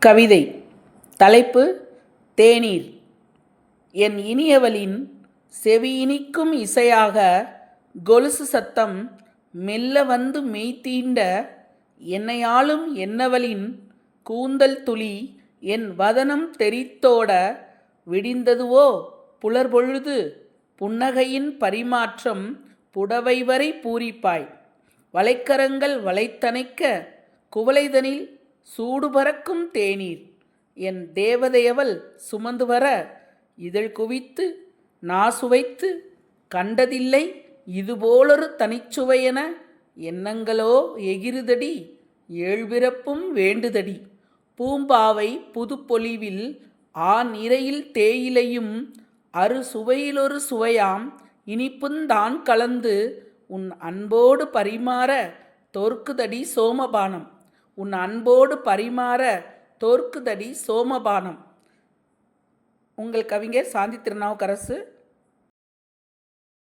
கவிதை. தலைப்பு தேநீர். என் இனியவளின் செவியினிக்கும் இசையாக கொலுசு சத்தம் மெல்ல வந்து மெய்தீண்ட என்னையாளும் என்னவளின் கூந்தல் துளி என் வதனம் தெரித்தோட விடிந்ததுவோ? புலர்பொழுது புன்னகையின் பரிமாற்றம் புடவை வரை பூரிப்பாய். வலைக்கரங்கள் வளைத்தணைக்க குவளைதனில் சூடு பறக்கும் தேநீர். என் தேவதையவள் சுமந்து வர இதழ் குவித்து நாசுவைத்து கண்டதில்லை இதுபோலொரு தனிச்சுவையென எண்ணங்களோ எகிறுதடி ஏழ்பிறப்பும் வேண்டுதடி. பூம்பாவை புதுப்பொலிவில் ஆ நிறையில் தேயிலையும் அறு சுவையிலொரு சுவையாம் இனிப்புந்தான் கலந்து உன் அன்போடு பரிமாற தோற்குதடி சோமபானம். உன் அன்போடு பரிமாற தோற்குதடி சோமபானம். உங்கள் கவிஞர் சாந்தி திருநாவுக்கரசு